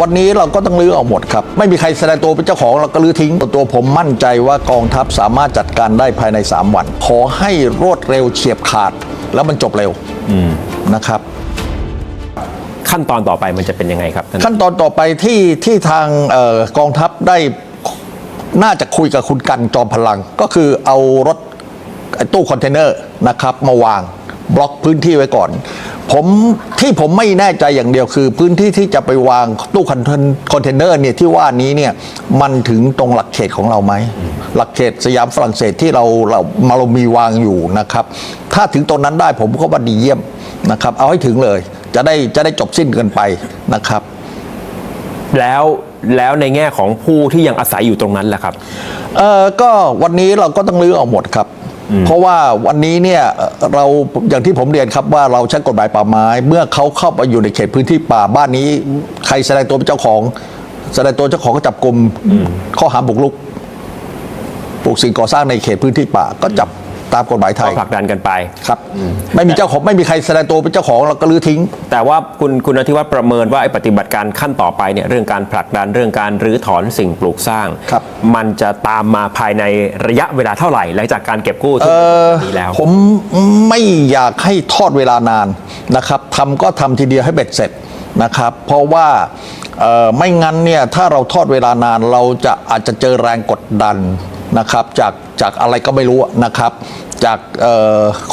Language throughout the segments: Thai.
วันนี้เราก็ต้องรื้อออกหมดครับ ไม่มีใครแสดงตัวเป็นเจ้าของเราก็รื้อทิ้งตัวผมมั่นใจว่ากองทัพสามารถจัดการได้ภายใน 3 วัน ขอให้รวดเร็วเฉียบขาด แล้วมันจบเร็วนะครับขั้นตอนต่อไปมันจะเป็นยังไงครับท่านขั้นตอนต่อไปที่ที่ทางเออกองทัพได้น่าจะคุยกับคุณกันจอมพลัง ก็คือเอารถไอ้ตู้คอนเทนเนอร์นะครับมาวาง บล็อกพื้นที่ไว้ก่อน ผมที่ผมไม่แน่ใจอย่างเดียวคือ พื้นที่ที่จะไปวางตู้คอนเทนคอนเทนเนอร์เนี่ยที่ว่านี้เนี่ยมันถึงตรงหลักเขตของเราไหมหลักเขตสยามฝรั่งเศสที่เราเรามาเรามีวางอยู่นะครับ ถ้าถึงตรงนั้นได้ผมก็ว่าดีเยี่ยมนะครับ เอาให้ถึงเลย จะได้จะได้จบสิ้นกันไปนะครับ แล้วแล้วในแง่ของผู้ที่ยังอาศัยอยู่ตรงนั้นแหละครับ เออก็วันนี้เราก็ต้องรื้อออกหมดครับ เพราะว่าวันนี้เนี่ยเราอย่างที่ผมเรียนครับว่าเราใช้กฎหมายป่าไม้ เมื่อเขาเข้าไปอยู่ในเขตพื้นที่ป่าบ้านนี้ ใครแสดงตัวเป็นเจ้าของ แสดงตัวเจ้าของก็จับกลุ่มข้อหาบุกรุกปลูกสิ่งก่อสร้างในเขตพื้นที่ป่าก็จับ ตามกฎหมายไทก็ยผลักดันกันไป ครับ ไม่มีเจ้าของไม่มีใครแสดงตัวเป็นเจ้าของเราก็รื้อทิ้ง แต่ว่าคุณคุณอธิวัฒน์ประเมินว่าไอ้ปฏิบัติการขั้นต่อไปเนี่ยเรื่องการผลักดันเรื่องการรื้อถอนสิ่งปลูกสร้าง ครับ มันจะตามมาภายในระยะเวลาเท่าไหร่ หลังจากการเก็บกู้ที่นี้แล้ว ผมไม่อยากให้ทอดเวลานานนะครับทำก็ทำทีเดียวให้เบ็ดเสร็จนะครับ เพราะว่าเอ่อไม่งั้นเนี่ยถ้าเราทอดเวลานานเราจะอาจจะเจอแรงกดดัน นะครับจากจากอะไรก็ไม่รู้นะครับ จาก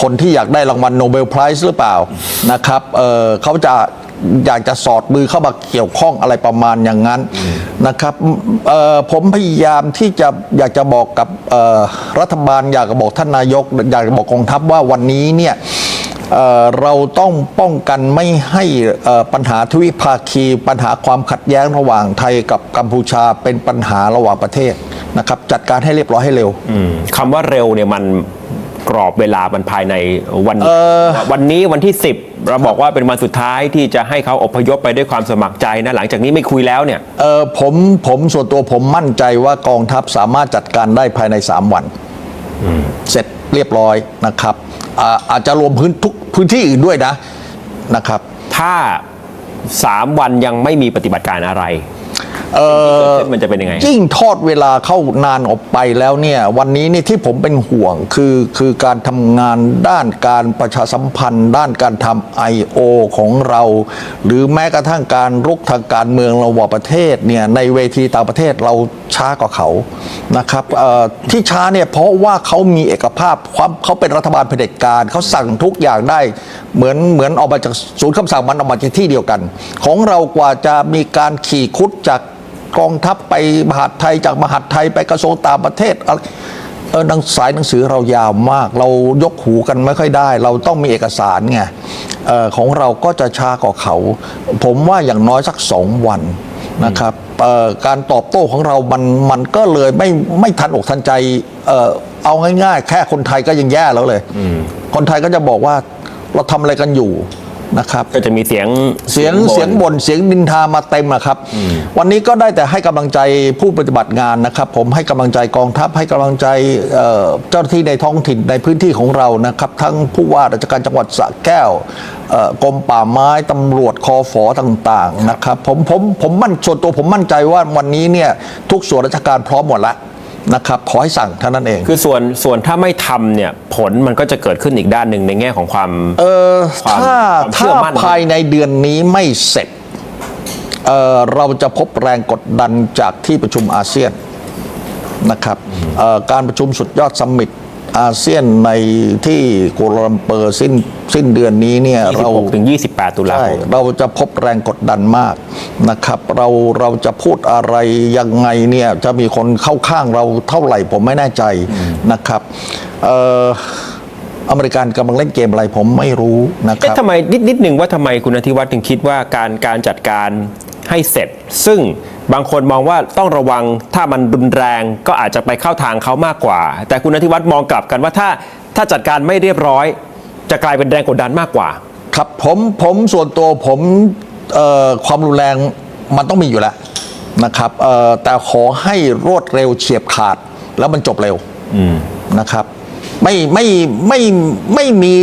คนที่อยากได้รางวัลโนเบลไพรส์หรือเปล่านะครับเเขาจะอยากจะสอดมือเข้ามาเกี่ยวข้องอะไรประมาณอย่างนั้นนะครับผมพยายามที่จะอยากจะบอกกับรัฐบาลอยากจะบอกท่านนายก อยากจะบอกกองทัพว่าวันนี้เนี่ยเเราต้องป้องกันไม่ให้ปัญหาทวิภาคี ปัญหาความขัดแย้งระหว่างไทยกับกัมพูชาเป็นปัญหาระหว่างประเทศ นะครับจัดการให้เรียบร้อยให้เร็วอืมคำว่าเร็วเนี่ยมันกรอบเวลามันภายในวันเอ่อวันนี้วันที่ 10 เราบอกว่าเป็นวันสุดท้ายที่จะให้เขาอพยพไปด้วยความสมัครใจนะหลังจากนี้ไม่คุยแล้วเนี่ยเออผมผมส่วนตัวผมมั่นใจว่ากองทัพสามารถจัดการได้ภายใน 3 วันเสร็จเรียบร้อยนะครับอาอาจจะรวมพื้นทุกพื้นที่อื่นด้วยนะนะครับ ถ้า 3 วันยังไม่มีปฏิบัติการอะไร เออมันจะเป็นยังไงยิ่งทอดเวลาเข้านานออกไปแล้วเนี่ยวันนี้นี่ที่ผมเป็นห่วงคือคือการทำงานด้านการประชาสัมพันธ์ ด้านการทำ I.O. ของเรา หรือแม้กระทั่งการรุกทางการเมืองระหว่างประเทศเนี่ยในเวทีต่างประเทศเราช้ากว่าเขานะครับเอ่อที่ช้าเนี่ยเพราะว่าเขามีเอกภาพความเขาเป็นรัฐบาลเผด็จการเขาสั่งทุกอย่างได้เหมือนเหมือนออกมาจากศูนย์คำสั่งมันออกมาจากที่เดียวกัน ของเรากว่าจะมีการขี่คุดจาก กองทัพไปมหาดไทยจากมหาดไทยไปกระทรวงต่างประเทศอะไรเออหนังสายหนังสือเรายาวมาก เรายกหูกันไม่ค่อยได้ เราต้องมีเอกสารไงเออของเราก็จะช้ากว่าเขา ผมว่าอย่างน้อยสักสองวันนะครับเอ่อการตอบโต้ของเรา มันมันก็เลยไม่ไม่ทันอกทันใจเออเอาง่ายๆ แค่คนไทยก็ยังแย่แล้วเลย คนไทยก็จะบอกว่าเราทำอะไรกันอยู่ นะครับก็จะมีเสียงเสียงบ่นเสียงบ่นเสียงนินทามาเต็มอะครับ วันนี้ก็ได้แต่ให้กำลังใจผู้ปฏิบัติงานนะครับ ผมให้กำลังใจกองทัพให้กำลังใจเอ่อเจ้าหน้าที่ในท้องถิ่นในพื้นที่ของเรานะครับ ทั้งผู้ว่าราชการจังหวัดสระแก้วเอ่อกรมป่าไม้ตำรวจคอฝอต่าง ๆ นะครับ ผมผมผมมั่นส่วนตัวผมมั่นใจว่าวันนี้เนี่ยทุกส่วนราชการพร้อมหมดแล้ว นะครับขอให้สั่งเท่านั้นเอง คือส่วนส่วนถ้าไม่ทำเนี่ยผลมันก็จะเกิดขึ้นอีกด้านหนึ่งในแง่ของความ เออความถ้าความเชื่ถ้าอมั่น ภายในเดือนนี้ไม่เสร็จเอ่อเราจะพบแรงกดดันจากที่ประชุมอาเซียนนะครับเอ่อการประชุมสุดยอดซัมมิตอาเซียนในที่กัวลาลัมเปอร์สิ้นสิ้นเดือนนี้เนี่ยเรา 26ถึง28 ตุลาใช่คมเราจะพบแรงกดดันมาก นะครับ เราเราจะพูดอะไรยังไงเนี่ยจะมีคนเข้าข้างเราเท่าไหร่ผมไม่แน่ใจนะครับเอ่ออเมริกันกำลังเล่นเกมอะไรผมไม่รู้นะคเอ๊ะรับทำไมนิดนิดหนึ่งว่าทำไมคุณอธิวัฒน์ถึงคิดว่าการการจัดการให้เสร็จ ซึ่งบางคนมองว่าต้องระวังถ้ามันรุนแรงก็อาจจะไปเข้าทางเขามากกว่า แต่คุณอธิวัฒน์มองกลับกันว่าถ้าถ้าจัดการไม่เรียบร้อย จะกลายเป็นแรงกดดันมากกว่า ครับผมผมส่วนตัวผมเอ่อ ความรุนแรงมันต้องมีอยู่แล้วนะครับเอ่อแต่ขอให้รวดเร็วเฉียบขาดแล้วมันจบเร็วนะครับไม่ไม่ไม่ไม่มี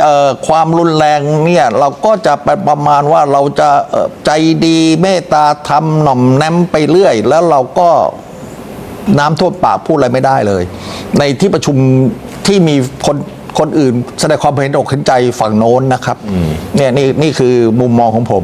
เอ่อความรุนแรงเนี่ยเราก็จะไปประมาณว่าเราจะเอ่อใจดีเมตตาทำหน่อมแนมไปเรื่อย แล้วเราก็น้ำท่วมปากพูดอะไรไม่ได้เลย ในที่ประชุมที่มีคนคนอื่นแสดงความเห็นอกเห็นใจฝั่งโน้นนะครับเนี่ยนี่นี่คือมุมมองของผม